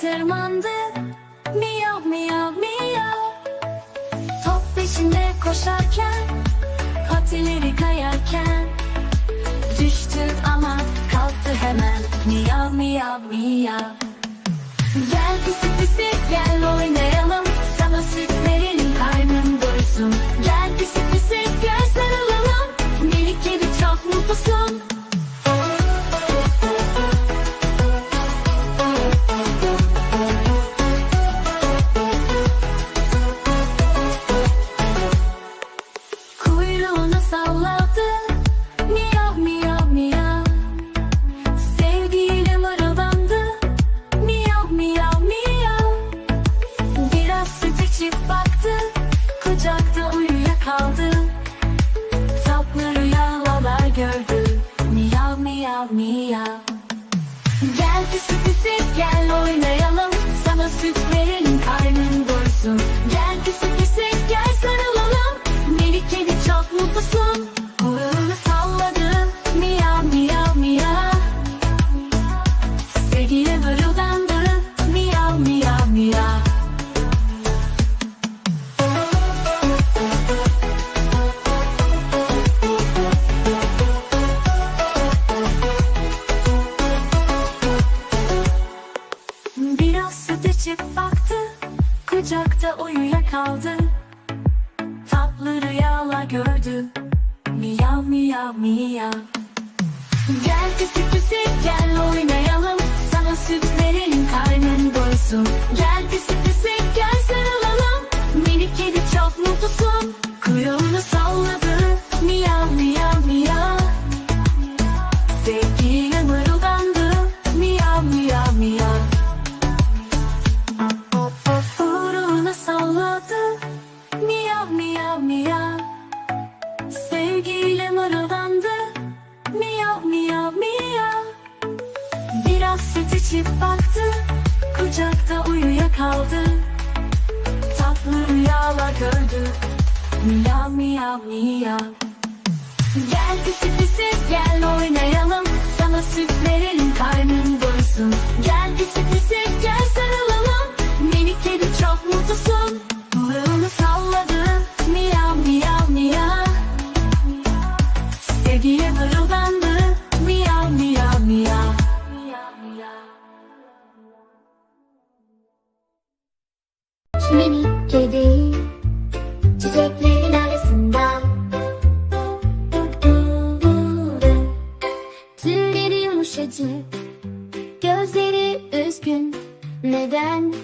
tırmandı. Miyav miyav miyav Top peşinde koşarken Patileri kayarken. Düştü ama kalktı hemen. Miyav miyav miyav çaldı Tatlı rüyalar gördü Miyav miyav miyav. kaldı. Tatlı rüyalar gördü. Miyav miyav miyav. Gel pisi pisi gel oynayalım. Sana süt verelim karnın doyur acı Gözleri üzgün. Neden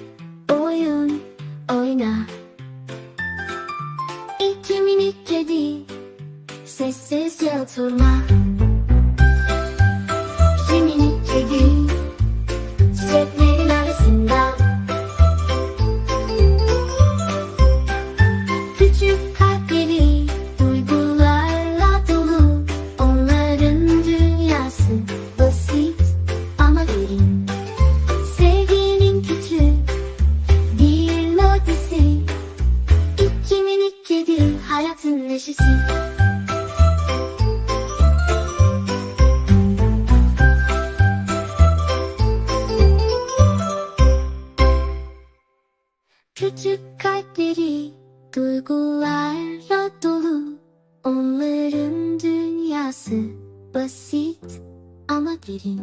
oyun oyna? İki minik kedi Sessizce oturma öyküsü. Küçük kalpleri duygularla dolu. Onların dünyası basit ama derin.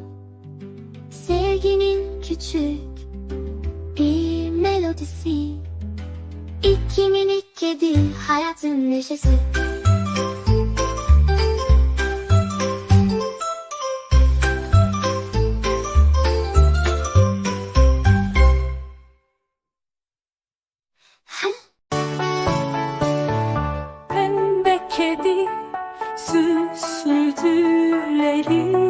Sevginin küçük bir melodisi. İki minik kedi hayatın neşesi. Pembe kedi süslü tülleriyle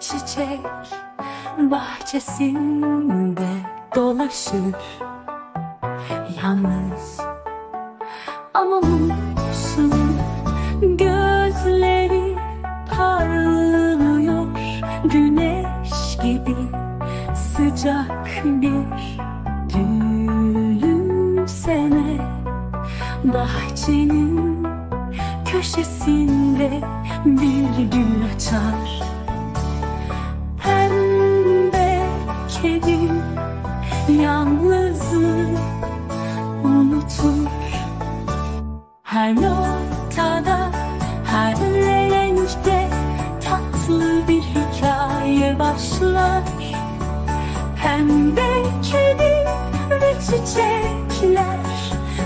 çiçek bahçesinde dolaşır. Yalnız ama mutsuz gözleri parlıyor. Güneş gibi sıcak bahçenin köşesinde bir gül açar. Pembe kedi yalnızlığı unutur. Her noktada, her renkte tatlı bir hikaye başlar. Pembe kedi ve çiçekler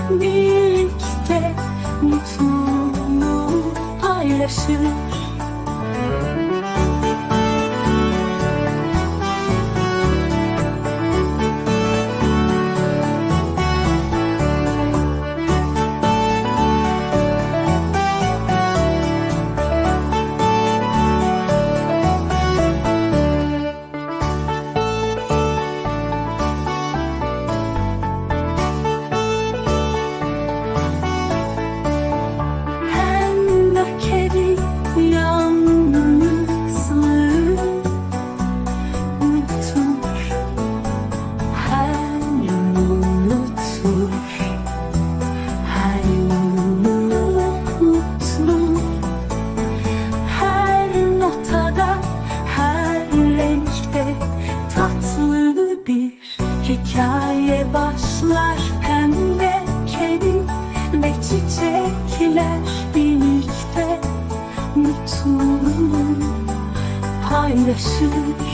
bir birlikte mutluluğu paylaşır hikaye başlar Pembe kedi ve çiçekler birlikte mutluluğu paylaşır